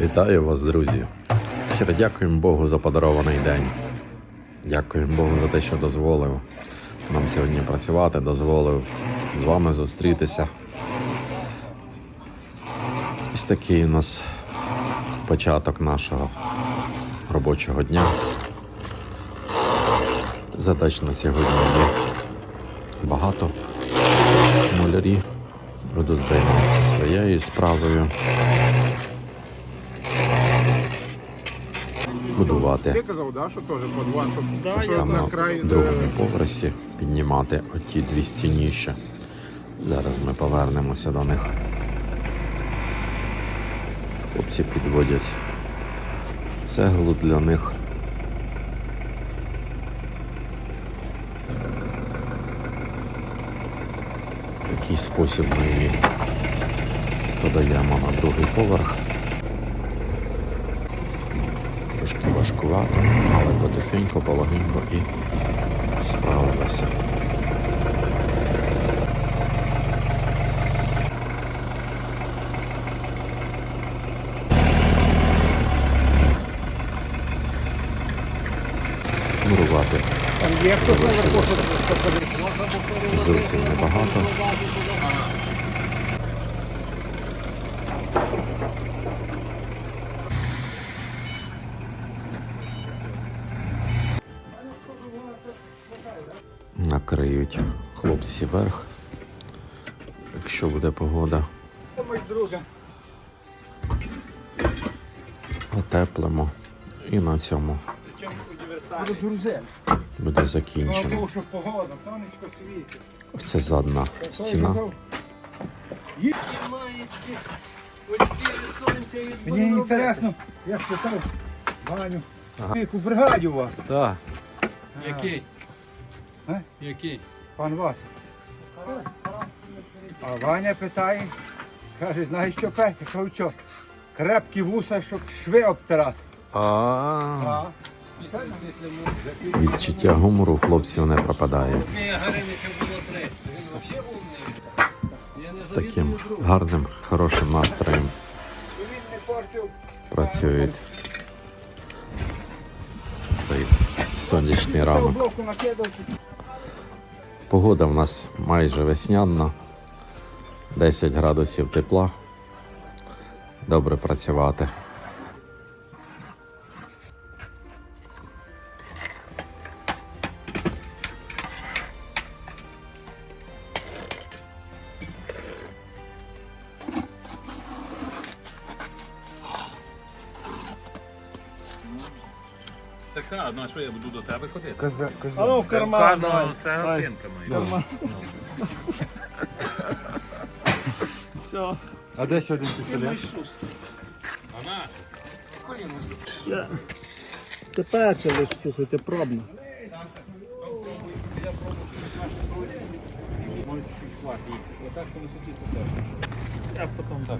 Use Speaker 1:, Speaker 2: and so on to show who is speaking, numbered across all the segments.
Speaker 1: Вітаю вас, друзі! Щиро дякуємо Богу за подарований день. Дякуємо Богу за те, що дозволив нам сьогодні працювати, дозволив з вами зустрітися. Ось такий у нас початок нашого робочого дня. Задач на сьогодні є багато. Малярі будуть займатися своєю справою. Будувати
Speaker 2: Ти казав, да, що теж по два, щоб
Speaker 1: ось
Speaker 2: щоб
Speaker 1: там
Speaker 2: на
Speaker 1: на другому
Speaker 2: е,
Speaker 1: поверсі піднімати оті дві стініші. Зараз ми повернемося до них. Хлопці підводять цеглу для них. Такий спосіб ми її подаємо на другий поверх. Трошки важкувато, але потихеньку, полегенько і справилися. Мурувати зовсім небагато. Накриють хлопці верх, якщо буде погода. Отеплимо і на цьому буде закінчено.
Speaker 2: Світить.
Speaker 1: Це задна стіна.
Speaker 2: Мені інтересно, я спитав Ваню. Яку бригаді у вас,
Speaker 1: Так.
Speaker 3: Який?
Speaker 2: А?
Speaker 3: Який?
Speaker 2: Пан Вася? А Ваня питає, каже, знаєш що Петя? Кажу, що крепкі вуса, щоб шви обтирати.
Speaker 1: А відчуття гумору у хлопців не пропадає. З таким гарним, хорошим настроєм працюють. Цей сонячний ранок. Погода в нас майже весняна, 10 градусів тепла. Добре працювати.
Speaker 4: Така, ну а що я буду до тебе ходити?
Speaker 2: Коза, коза.
Speaker 5: Алло, в карман.
Speaker 4: Кожного це годинка моя.
Speaker 5: Все.
Speaker 2: А де ще один пістолет?
Speaker 5: Я... Це перше лише слухайте, пробно. Я потім так.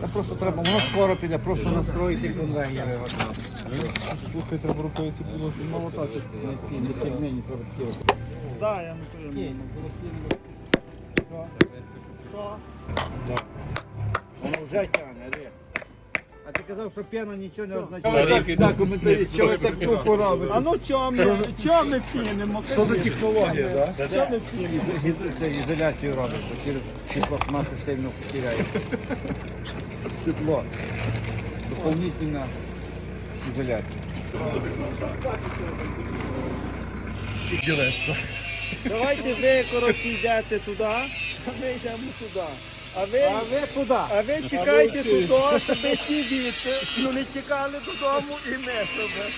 Speaker 2: Та просто треба, воно скоро піде, просто настроїти конвейери. Слухай, треба ці було. Мало так, не терміні треба
Speaker 5: Да, я не кажу. Що?
Speaker 2: Воно вже тягне, де? А ти казав, що п'яна нічого не означає. Так, так, коментарі, що ви так тупо робите?
Speaker 5: А ну чого ми, чого ми пінемо?
Speaker 2: Що за технологія, так?
Speaker 5: Чого ми пінемо?
Speaker 2: Це ізоляцію робить, через ці пластмаси сильно потеряється. Тепло. Дополнительна ізоляція.
Speaker 5: Давайте ви коротше йдете туди, а ми йдемо туди. А ви,
Speaker 2: А ви куди?
Speaker 5: а ви чекайте туди, щоб ви сидіти, ну не тікали додому і ми себе.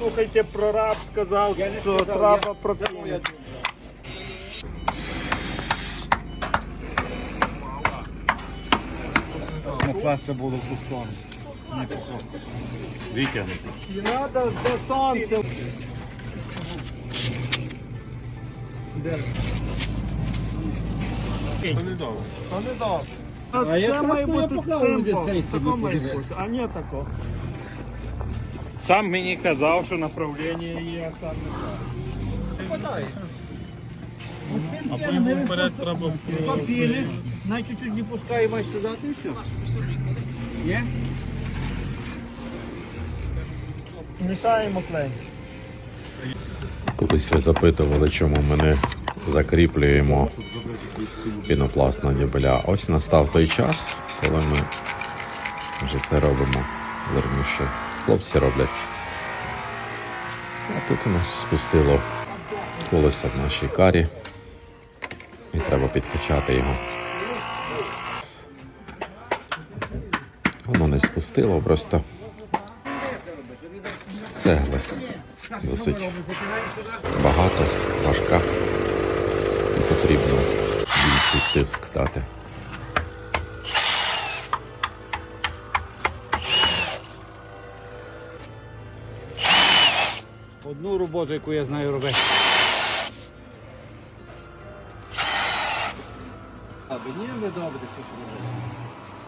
Speaker 5: Слухайте, прораб сказав,
Speaker 2: Я не
Speaker 5: що
Speaker 2: сказав,
Speaker 5: треба
Speaker 2: я-
Speaker 5: про
Speaker 2: це було в. Не.
Speaker 4: Витягнути.
Speaker 5: І треба за сонцем.
Speaker 2: Десь
Speaker 5: темпо.
Speaker 2: цей собі
Speaker 5: Тако має бути, А не тако.
Speaker 4: Сам мені казав, що направлення є, а сам не так.
Speaker 6: А потім вперед треба
Speaker 2: Папіли, на чуть-чуть не пускай, маєш сюди, і все. Є?
Speaker 7: Мішаємо клей.
Speaker 1: Колись ви запитували, чому ми не закріплюємо пінопласт на дюбеля. Ось настав той час, коли ми вже це робимо. Верніше, хлопці роблять. А тут у нас спустило колесо в нашій карі. І треба підкачати його. Воно не спустило, просто цегли. Досить багато, важка потрібно більший тиск дати.
Speaker 2: Одну роботу, яку я знаю робити.
Speaker 3: Аби ні, ви добре, що ж робити.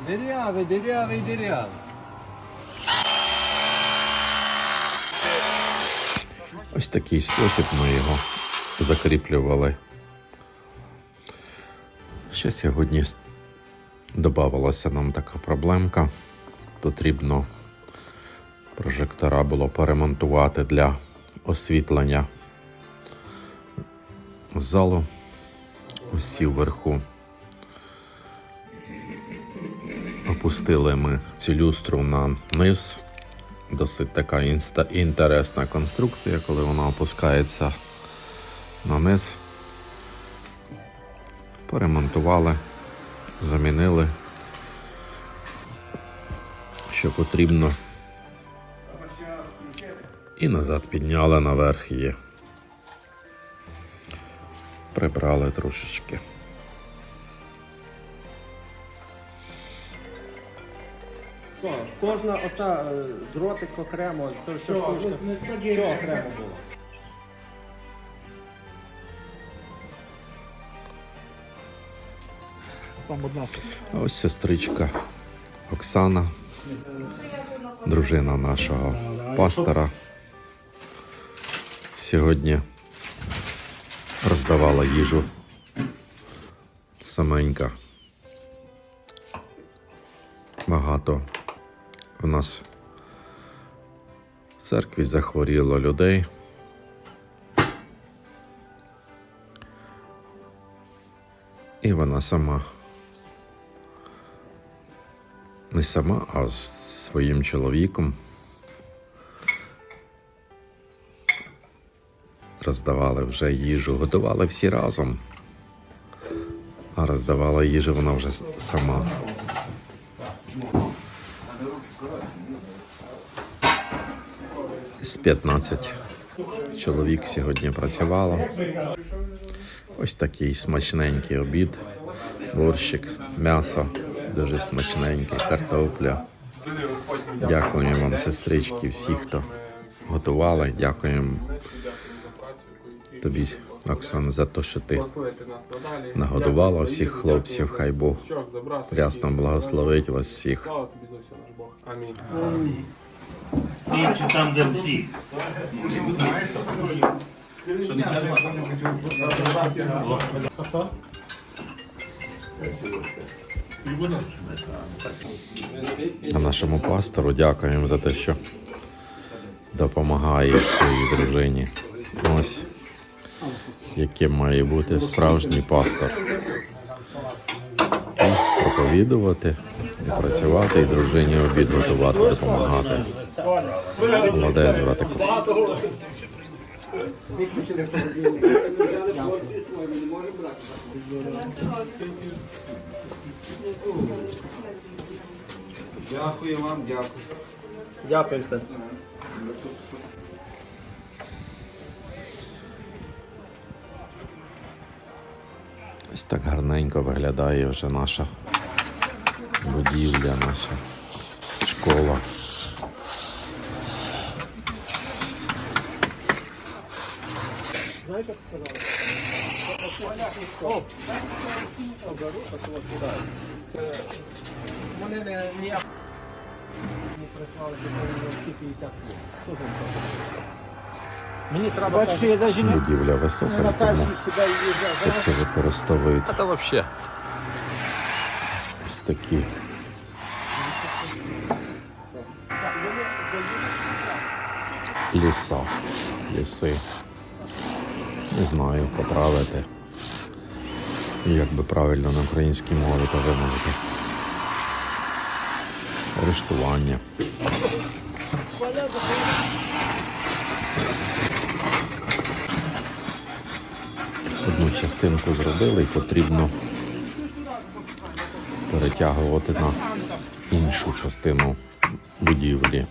Speaker 3: Дирявий, дирявий, дирявий.
Speaker 1: Ось такий спосіб ми його закріплювали. Ще сьогодні додавалася нам така проблемка. Потрібно прожектора було поремонтувати для освітлення залу. Усі вверху. Опустили ми цю люстру на низ. Досить така інста- інтересна конструкція, коли вона опускається на низ. Поремонтували, замінили, що потрібно. І назад підняли наверх її. Прибрали трошечки.
Speaker 7: Що, кожна оця е, дротик окремо, це все штучка. Все окремо було.
Speaker 6: Там одна
Speaker 1: А ось сестричка Оксана, дружина нашого пастора. Сьогодні роздавала їжу саменька. Багато у нас в церкві захворіло людей. І вона сама не сама, а з своїм чоловіком. Роздавали вже їжу, готували всі разом. А роздавала їжу вона вже сама. З 15 чоловік сьогодні працювало. Ось такий смачненький обід. Борщик, м'ясо, дуже смачненький, картопля. Дякуємо вам, сестрички, всі, хто готували. Дякуємо тобі, Оксана, за те, що ти нагодувала всіх хлопців. Хай Бог рясно благословить вас всіх.
Speaker 6: Більше там, де всі.
Speaker 1: А нашому пастору дякуємо за те, що допомагає своїй дружині. Ось яким має бути справжній пастор. І проповідувати, і працювати, і дружині обід готувати, допомагати. Молодець, братику.
Speaker 2: Дякую вам, дякую.
Speaker 7: Дякую все.
Speaker 1: Ось так гарненько виглядає вже наша будівля, наша школа.
Speaker 7: Вони не ніяк не прислали, що вони всі 50 Що там? Мені треба
Speaker 2: Бачиш, я навіть не
Speaker 1: Будівля висока,
Speaker 2: на
Speaker 1: і тому
Speaker 2: тачі сюди їжджав.
Speaker 1: тут це використовують
Speaker 3: Та взагалі.
Speaker 1: ось такі. Ліса, ліси. Не знаю, поправити. Як би правильно на українській мові то вимовити. Арештування. Одну частинку зробили і потрібно перетягувати на іншу частину будівлі.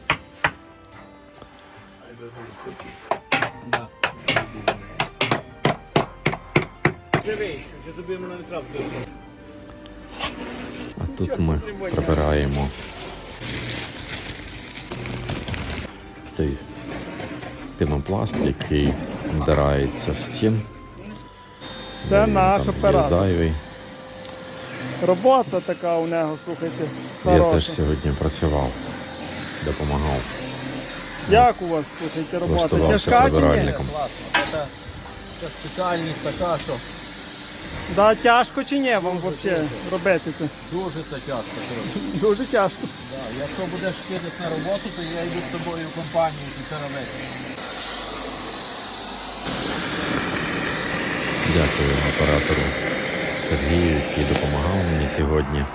Speaker 1: А тут ми прибираємо той пінопласт, який вдирається в стін.
Speaker 5: Це
Speaker 1: Він
Speaker 5: наш
Speaker 1: там є
Speaker 5: оператор.
Speaker 1: Зайвий.
Speaker 5: Робота така у нього, слухайте.
Speaker 1: Я теж
Speaker 5: Хороша.
Speaker 1: сьогодні працював, допомагав.
Speaker 5: Як у вас, слухайте, робота?
Speaker 1: Влаштувався
Speaker 5: Тяжка чи ні?
Speaker 1: прибиральником.
Speaker 3: Це спеціальність така, що
Speaker 5: Да, тяжко чи ні вам взагалі робити це?
Speaker 3: дуже це тяжко.
Speaker 5: Дуже тяжко.
Speaker 3: Да, Якщо будеш кидати на роботу, то я йду з тобою в компанію і це робити.
Speaker 1: Дякую оператору Сергію, який допомагав мені сьогодні.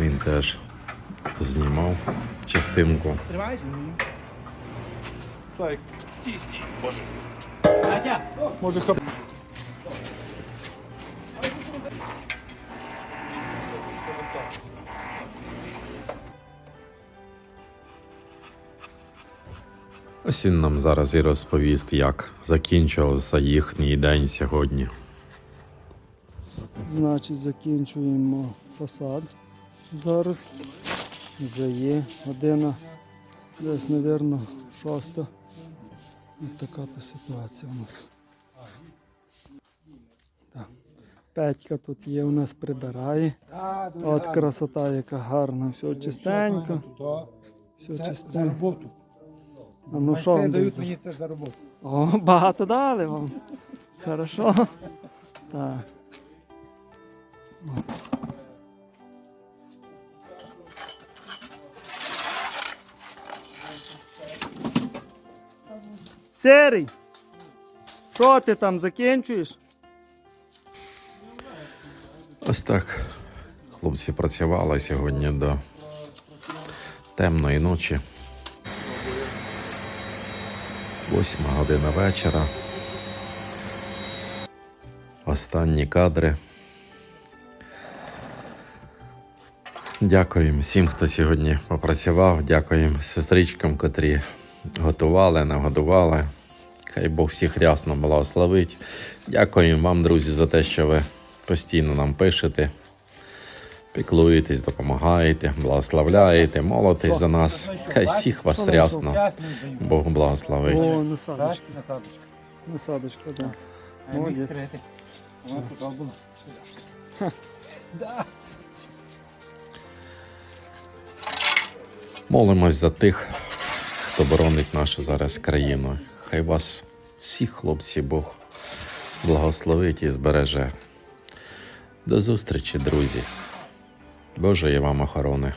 Speaker 1: Він теж знімав частинку.
Speaker 2: Слайк. Стій, стій, боже. Може хап.
Speaker 1: Ось він нам зараз і розповість, як закінчувався їхній день сьогодні.
Speaker 5: Значить, закінчуємо фасад зараз. Вже є година, десь, мабуть, шоста. Ось така то ситуація у нас. Так. Петька тут є, у нас прибирає. От красота, яка гарна, все чистенько. Все чистенько. А ну що вам
Speaker 2: дають мені це за роботу.
Speaker 5: О, багато дали вам. Хорошо. Так. Серий, що ти там закінчуєш?
Speaker 1: Ось так хлопці працювали сьогодні до темної ночі. Восьма година вечора. Останні кадри. Дякуємо всім, хто сьогодні попрацював. Дякуємо сестричкам, котрі готували, нагодували. Хай Бог всіх рясно благословить. Дякуємо вам, друзі, за те, що ви постійно нам пишете, піклуєтесь, допомагаєте, благословляєте, молитесь за нас. Хай всіх вас рясно. Бог благословить.
Speaker 5: О, насадочка. Насадочка, так. Да.
Speaker 1: Молимось за тих, хто боронить нашу зараз країну. Хай вас всіх хлопці Бог благословить і збереже. До зустрічі, друзі. Божої вам охорони.